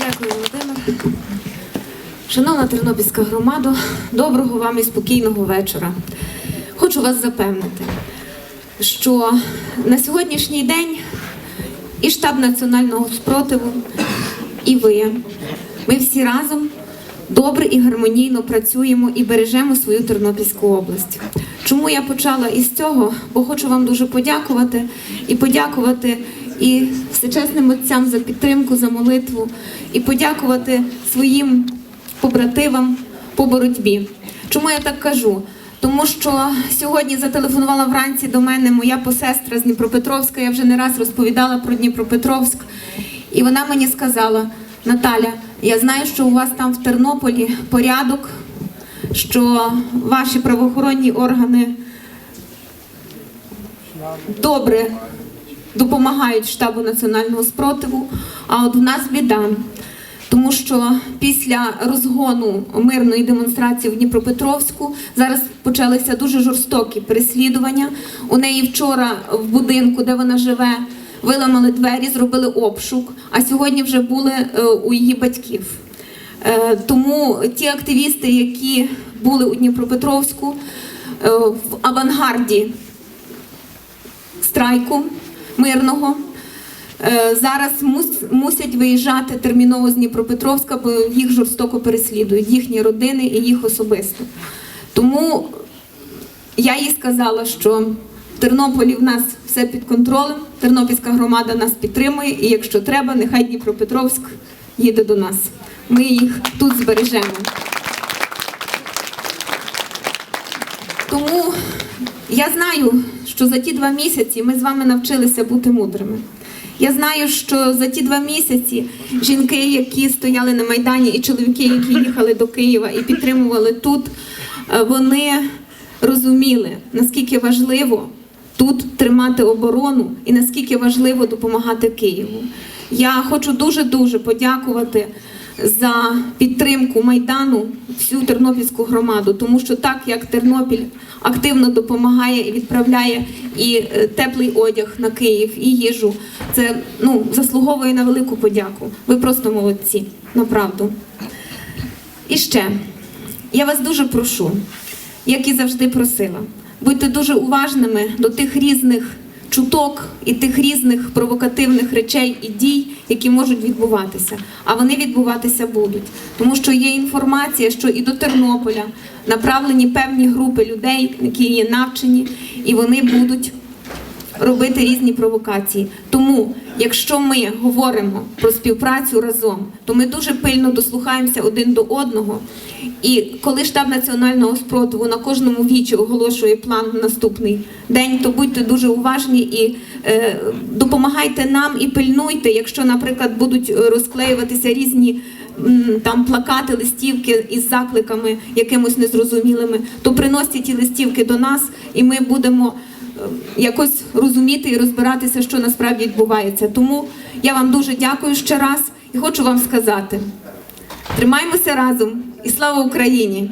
Дякую, Володимир. Шановна Тернопільська громада, доброго вам і спокійного вечора. Хочу вас запевнити, що на сьогоднішній день і штаб національного спротиву, і ви, ми всі разом добре і гармонійно працюємо і бережемо свою Тернопільську область. Чому я почала із цього? Бо хочу вам дуже подякувати і подякувати і всечесним отцям за підтримку, за молитву, і подякувати своїм побратимам по боротьбі. Чому я так кажу? Тому що сьогодні зателефонувала вранці до мене моя посестра з Дніпропетровська. Я вже не раз розповідала про Дніпропетровськ, і вона мені сказала: Наталя, я знаю, що у вас там в Тернополі порядок, що ваші правоохоронні органи добре допомагають штабу національного спротиву. А от в нас біда. Тому що після розгону мирної демонстрації в Дніпропетровську зараз почалися дуже жорстокі переслідування. У неї вчора в будинку, де вона живе, виламали двері, зробили обшук. А сьогодні вже були е, у її батьків. Е, Тому ті активісти, які були у Дніпропетровську е, в авангарді страйку мирного. Е, Зараз мусять виїжджати терміново з Дніпропетровська, бо їх жорстоко переслідують, їхні родини і їх особисто. Тому я їй сказала, що в Тернополі в нас все під контролем, Тернопільська громада нас підтримує, і якщо треба, нехай Дніпропетровськ їде до нас. Ми їх тут збережемо. Тому я знаю, що за ті два місяці ми з вами навчилися бути мудрими. Я знаю, що за ті два місяці жінки, які стояли на Майдані, і чоловіки, які їхали до Києва і підтримували тут, е, вони розуміли, наскільки важливо тут тримати оборону і наскільки важливо допомагати Києву. Я хочу дуже-дуже подякувати за підтримку Майдану всю тернопільську громаду, тому що так як Тернопіль активно допомагає і відправляє і е, теплий одяг на Київ, і їжу, це ну заслуговує на велику подяку. Ви просто молодці, направду. І ще я вас дуже прошу, як і завжди просила, будьте дуже уважними до тих різних чуток і тих різних провокативних речей і дій, які можуть відбуватися. А вони відбуватися будуть, тому що є інформація, що і до Тернополя направлені певні групи людей, які є навчені, і вони будуть робити різні провокації. Тому, якщо ми говоримо про співпрацю разом, то ми дуже пильно дослухаємося один до одного. І коли штаб національного спротиву на кожному вічі оголошує план на наступний день, то будьте дуже уважні і е, допомагайте нам і пильнуйте, якщо, наприклад, будуть розклеюватися різні. Там плакати, листівки із закликами якимось незрозумілими, то приносять ті листівки до нас, і ми будемо якось розуміти і розбиратися, що насправді відбувається. Тому я вам дуже дякую ще раз і хочу вам сказати: тримаймося разом і слава Україні!